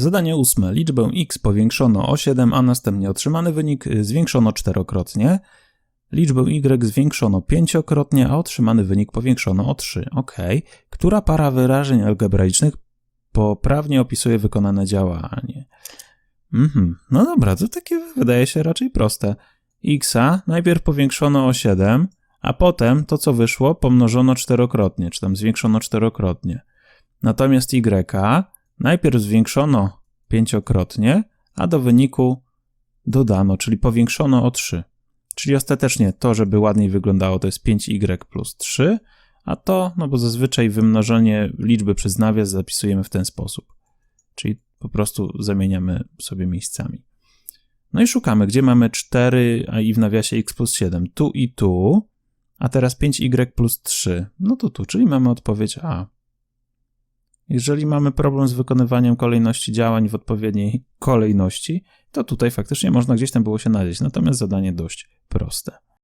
Zadanie ósme. Liczbę x powiększono o 7, a następnie otrzymany wynik zwiększono czterokrotnie. Liczbę y zwiększono pięciokrotnie, a otrzymany wynik powiększono o 3. Ok. Która para wyrażeń algebraicznych poprawnie opisuje wykonane działanie? Mhm. No dobra, to takie wydaje się raczej proste. xa najpierw powiększono o 7, a potem to, co wyszło, pomnożono czterokrotnie, czy tam zwiększono czterokrotnie. Natomiast y najpierw zwiększono pięciokrotnie, a do wyniku dodano, czyli powiększono o 3. Czyli ostatecznie to, żeby ładniej wyglądało, to jest 5y plus 3, a to, no bo zazwyczaj wymnożenie liczby przez nawias zapisujemy w ten sposób. Czyli po prostu zamieniamy sobie miejscami. No i szukamy, gdzie mamy 4, a i w nawiasie x plus 7. Tu i tu, a teraz 5y plus 3. No to tu, czyli mamy odpowiedź A. Jeżeli mamy problem z wykonywaniem kolejności działań w odpowiedniej kolejności, to tutaj faktycznie można gdzieś tam było się nadzieć. Natomiast zadanie dość proste.